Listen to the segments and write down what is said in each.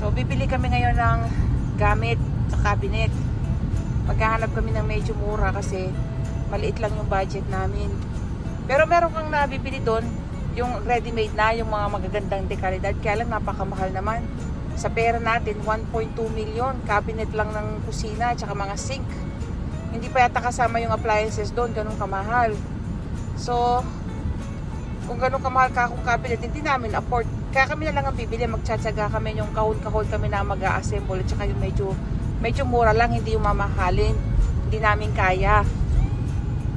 So, bibili kami ngayon ng gamit sa cabinet. Maghahanap kami ng medyo mura kasi maliit lang yung budget namin. Pero meron kang nabibili doon, yung ready-made na, yung mga magagandang dekalidad. Kaya lang napakamahal naman. Sa pera natin, 1.2 million. Cabinet lang ng kusina, tsaka mga sink. Hindi pa yata kasama yung appliances doon, ganun kamahal. So, kung ganun kamahal ka akong cabinet, hindi namin afford. Kaya kami na lang ang bibili, magtsatsaga kami yung kahon-kahon kami na mag-assemble at saka yung medyo, medyo mura lang, hindi yung mamahalin. Hindi namin kaya.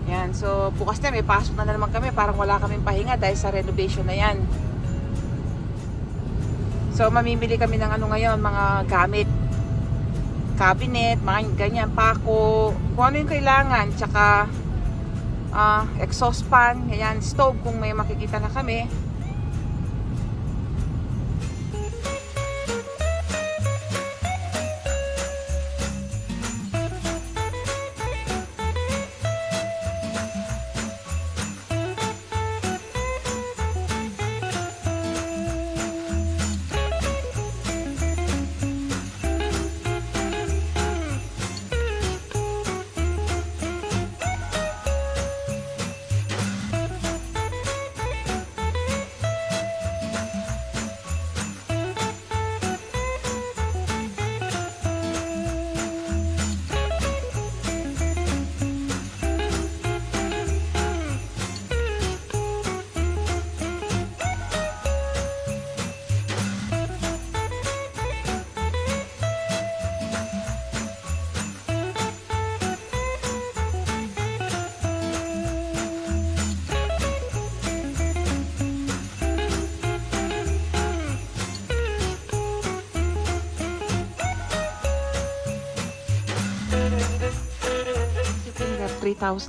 Yan, so bukas na may pasok na, naman kami, parang wala kaming pahinga dahil sa renovation na yan. So mamimili kami ng ano ngayon, mga gamit. Cabinet, mga ganyan, pako, kung ano yung kailangan, tsaka ah, exhaust fan, ganyan, stove kung may makikita na kami.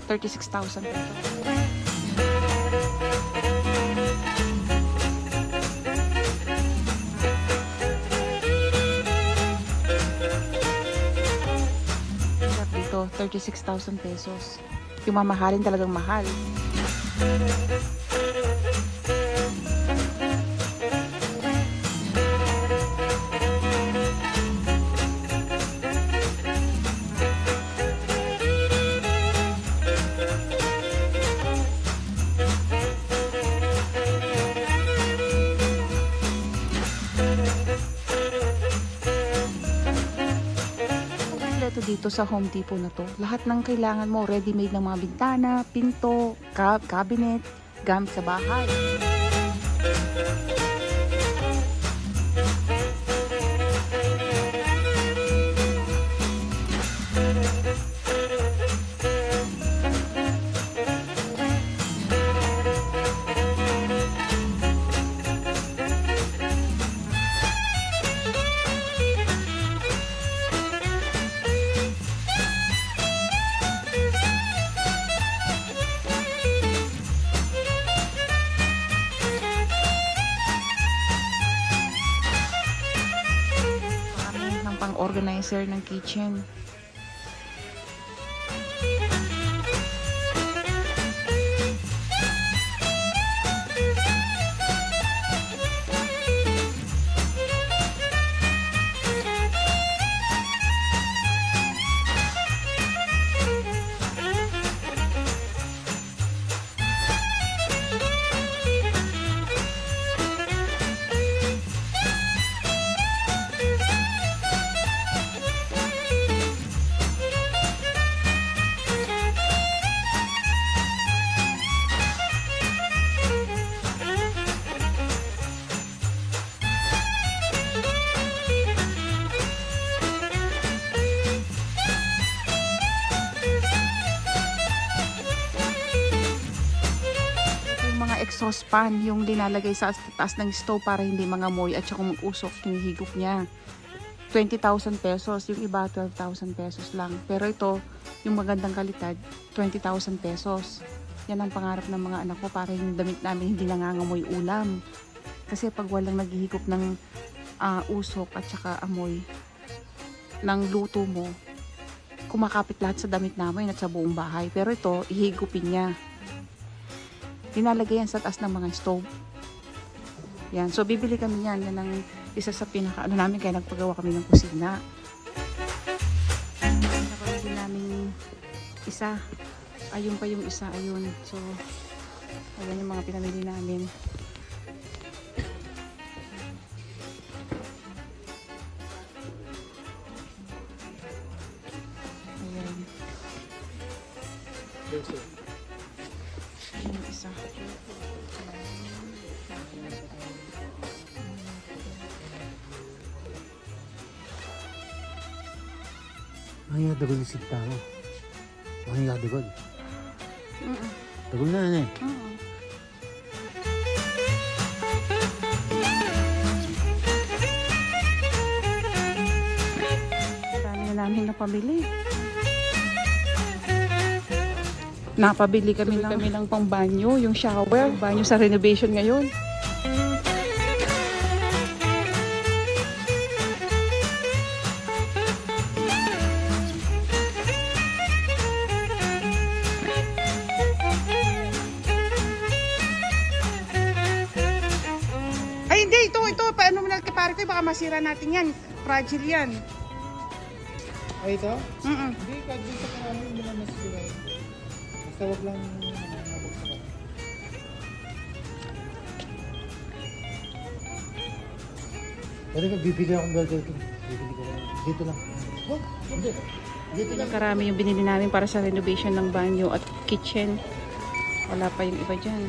36,000 pesos. Dito, 36,000 pesos. Yung mamahalin talagang mahal. Dito sa Home Depot na to. Lahat ng kailangan mo, ready-made ng mga bintana, pinto, cab- cabinet, gamit sa bahay. Ng pang-organizer ng kitchen. Fan, yung linalagay sa taas ng stove para hindi mga moy at saka mag-usok yung higop niya. 20,000 pesos, yung iba 12,000 pesos lang. Pero ito, yung magandang kalidad, 20,000 pesos. Yan ang pangarap ng mga anak ko para yung damit namin hindi nangangamoy ulam. Kasi pag walang naghihigop ng ah, usok at saka amoy ng luto mo, kumakapit lahat sa damit namin at sa buong bahay. Pero ito, ihigupin niya. Dinalagay yan sa taas ng mga stove. Yan. So, bibili kami yan. Yan ang isa sa pinaka, ano namin, kaya nagpagawa kami ng kusina. Nakabili namin isa. Ayun pa yung isa, ayun. So, ayan yung mga pinamili namin. Ayan. Ayan Ay, dagol isip tama. Ay, dagol. Mm-mm. Dagol na yan eh. Oo. Dami na namin napamili. Napabili kami ng, kami ng pang banyo, yung shower, banyo sa renovation ngayon. Ko, baka masira natin yan. Fragile yan. Ay, ito? Mm-mm. Hindi, kahit dito sa karami, hindi naman nasira. Basta wag lang mabuksan. Pwede ka, bibili akong burger ito. Bibili ko lang. Dito lang. Oh, hindi. Dito lang. Karami yung binili namin para sa renovation ng banyo at kitchen. Wala pa yung iba dyan.